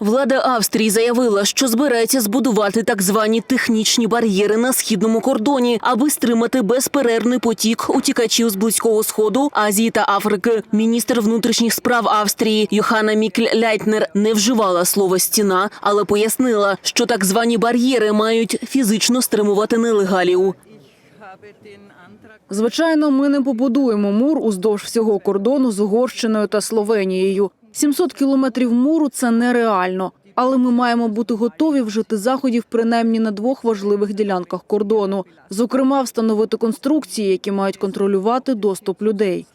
Влада Австрії заявила, що збирається збудувати так звані технічні бар'єри на східному кордоні, аби стримати безперервний потік утікачів з близького сходу, Азії та Африки. Міністр внутрішніх справ Австрії Йоханна Мікль Ляйтнер не вживала слово стіна, але пояснила, що так звані бар'єри мають фізично стримувати нелегалів. Звичайно, ми не побудуємо мур уздовж всього кордону з Угорщиною та Словенією. 700 кілометрів муру це нереально. Але ми маємо бути готові вжити заходів принаймні на двох важливих ділянках кордону, зокрема, встановити конструкції, які мають контролювати доступ людей.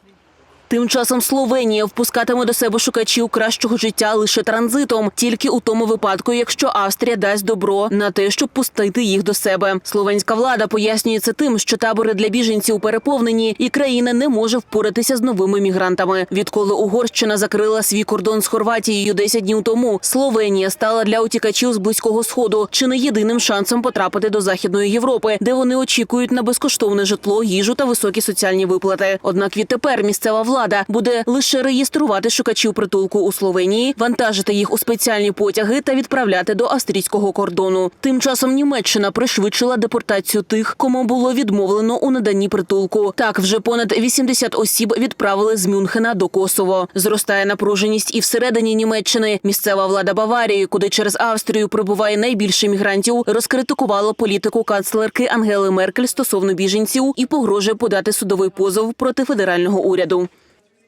Тим часом Словенія впускатиме до себе шукачів кращого життя лише транзитом, тільки у тому випадку, якщо Австрія дасть добро на те, щоб пустити їх до себе. Словенська влада пояснює це тим, що табори для біженців переповнені, і країна не може впоратися з новими мігрантами. Відколи Угорщина закрила свій кордон з Хорватією 10 днів тому, Словенія стала для утікачів з близького сходу чи не єдиним шансом потрапити до західної Європи, де вони очікують на безкоштовне житло, їжу та високі соціальні виплати. Однак відтепер місцева влада буде лише реєструвати шукачів притулку у Словенії, вантажити їх у спеціальні потяги та відправляти до австрійського кордону. Тим часом Німеччина пришвидшила депортацію тих, кому було відмовлено у наданні притулку. Так, вже понад 80 осіб відправили з Мюнхена до Косово. Зростає напруженість і всередині Німеччини. Місцева влада Баварії, куди через Австрію прибуває найбільше мігрантів, розкритикувала політику канцлерки Ангели Меркель стосовно біженців і погрожує подати судовий позов проти федерального уряду.